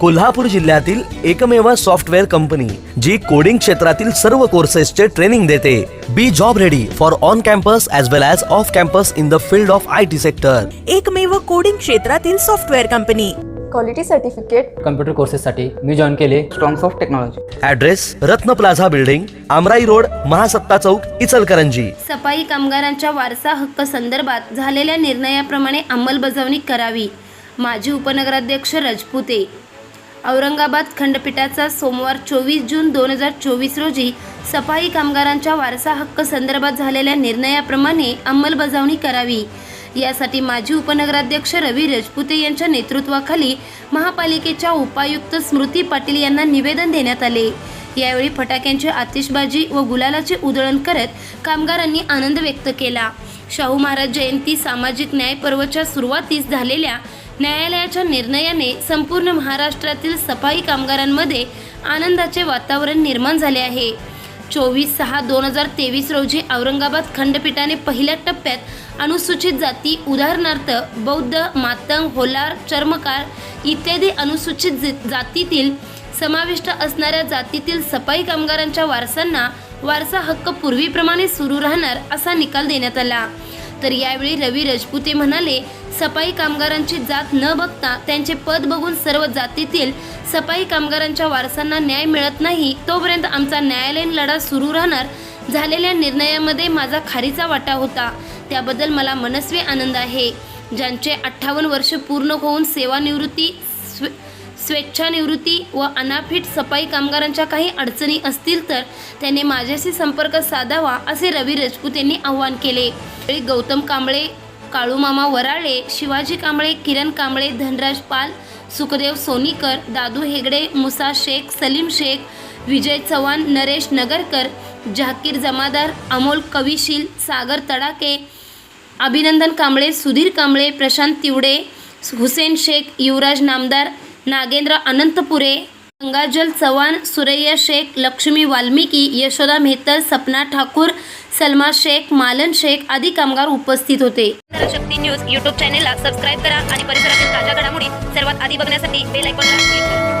कोल्हापूर जिल्ह्यातील एकमेव software company जी coding क्षेत्रातील सर्व कोर्सेसचे ट्रेनिंग देते. Be job ready for on campus as well as off campus in the field of I T sector एकमेव coding क्षेत्रातील software company. Quality certificate computer कोर्सेससाठी मी जॉईन केले. Strongs of technology address Ratna plaza building Amrai road Mahasatta Chowk Ichalkaranji. सफाई कामगारांच्या वारसा हक्क संदर्भात झालेल्या निर्णयाप्रमाणे अंमलबजावणी करावी. माजी उपनगराध्यक्ष रजपुते. औरंगाबाद खंडपीठाचा सोमवार चोवीस जून दोन हजार चोवीस रोजी सफाई कामगारांच्या वारसा हक्क संदर्भात झालेल्या निर्णयाप्रमाणे अंमलबजावणी करावी. यासाठी माजी उपनगराध्यक्ष रवी रजपुते यांच्या नेतृत्वाखाली महापालिकेच्या उपायुक्त स्मृती पाटील यांना निवेदन देण्यात आले. यावेळी फटाक्यांची आतिषबाजी व गुलालाचे उधळण करत कामगारांनी आनंद व्यक्त केला. शाहू महाराज जयंती सामाजिक न्याय पर्वच्या सुरुवातीस झालेल्या न्यायालयाच्या निर्णयाने संपूर्ण महाराष्ट्रातील सफाई कामगारांमध्ये आनंदाचे वातावरण निर्माण झाले आहे. चोवीस सहा दोन हजार तेवीस रोजी औरंगाबाद खंडपीठाने पहिल्या टप्प्यात अनुसूचित जाती उदाहरणार्थ बौद्ध मातंग होलार चर्मकार इत्यादी अनुसूचित जातीतील समाविष्ट असणाऱ्या जातीतील सफाई कामगारांच्या वारसांना वारसा हक्क पूर्वीप्रमाणे सुरू राहणार असा निकाल देण्यात आला. तर यावेळी रवी राजपुते म्हणाले सफाई कामगारांची जात न बघता त्यांचे पद बघून सर्व जातीतील सफाई कामगारांच्या वारसांना न्याय मिळत नाही तोपर्यंत आमचा न्यायालयीन लढा सुरू राहणार झालेल्या निर्णयामध्ये माझा खारीचा वाटा होता. त्याबद्दल मला मनस्वी आनंद आहे. ज्यांचे अठ्ठावन्न वर्ष पूर्ण होऊन सेवानिवृत्ती स्वे स्वेच्छानिवृत्ती व अनाफिट सफाई कामगारांच्या काही अडचणी असतील तर त्यांनी माझ्याशी संपर्क साधावा असे रवी राजपूत यांनी आवाहन केले. गौतम कांबळे काळूमामा वराळे शिवाजी कांबळे किरण कांबळे धनराज पाल सुखदेव सोनीकर दादू हेगडे मुसा शेख सलीम शेख विजय चव्हाण नरेश नगरकर झाकीर जमादार अमोल कविशील सागर तडाके अभिनंदन कांबळे सुधीर कांबळे प्रशांत तिवडे हुसेन शेख युवराज नामदार नागेंद्र अनंतपुरे गंगाजल चव्हाण सुरैया शेख लक्ष्मी वाल्मिकी यशोदा मेहतर सपना ठाकूर सलमा शेख मालन शेख आदी कामगार उपस्थित होते. शक्ती न्यूज यूट्यूब चॅनेलला सबस्क्राईब करा आणि परिसरातील ताज्या घडामोडी सर्वात आधी बघण्यासाठी बेल आयकॉनला क्लिक करा.